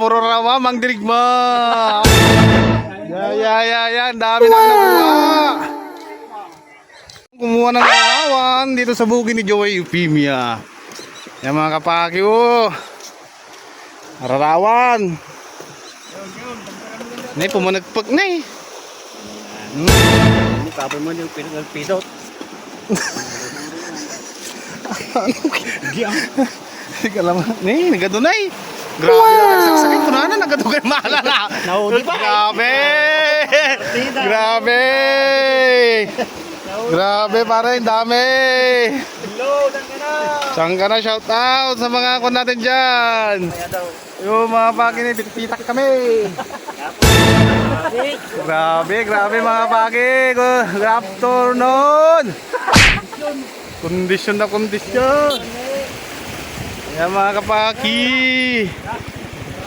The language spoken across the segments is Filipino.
Mang Dirigma. Yeah, yeah, yeah, yeah. Ang dami na nakuha. Kumuha ng larawan dito sa bukid ni Joey Euphemia. Yan mga kapaki, oh. Larawan. Nay, pumanagpag na eh. Ano kapon mo yung pinagpidot? Sige lang. Nay, nagadunay. Grabe na nagsasakit ko na na nagadugay maalala. Nahuli pa eh. Grabe! Grabe! Grabe pare, ang dami! Hello! Saan ka na? Shout out sa mga kon natin daw. Yung mga pakinit, pitak kami! Grabe, grabe mga paki! Good afternoon! Kondisyon na kondisyon! Yan mga kapaki!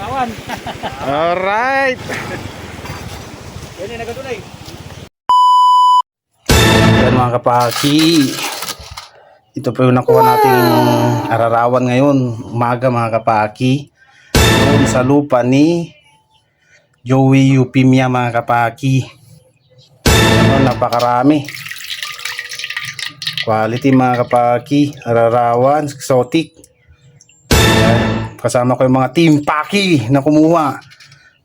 Awan. Alright! Yan yung nagatunay. Yan mga kapaki. Ito po yung nakuha nating ararawan ngayon. Umaga mga kapaki. Doon sa lupa ni Joey Eupimia mga kapaki. Ano, napakarami. Quality mga kapaki. Ararawan, exotic. Kasama ko yung mga team paki na kumuha.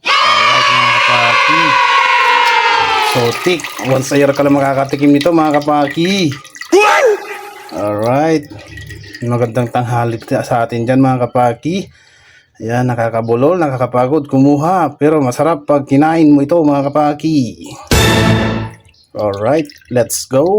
Alright mga kapaki. Sotik. Once a year ka lang makakatikim nito mga kapaki. Alright. Magandang tanghali sa atin dyan mga kapaki. Ayan, nakakabulol, nakakapagod kumuha. Pero masarap pag kinain mo ito mga kapaki. Alright, let's go.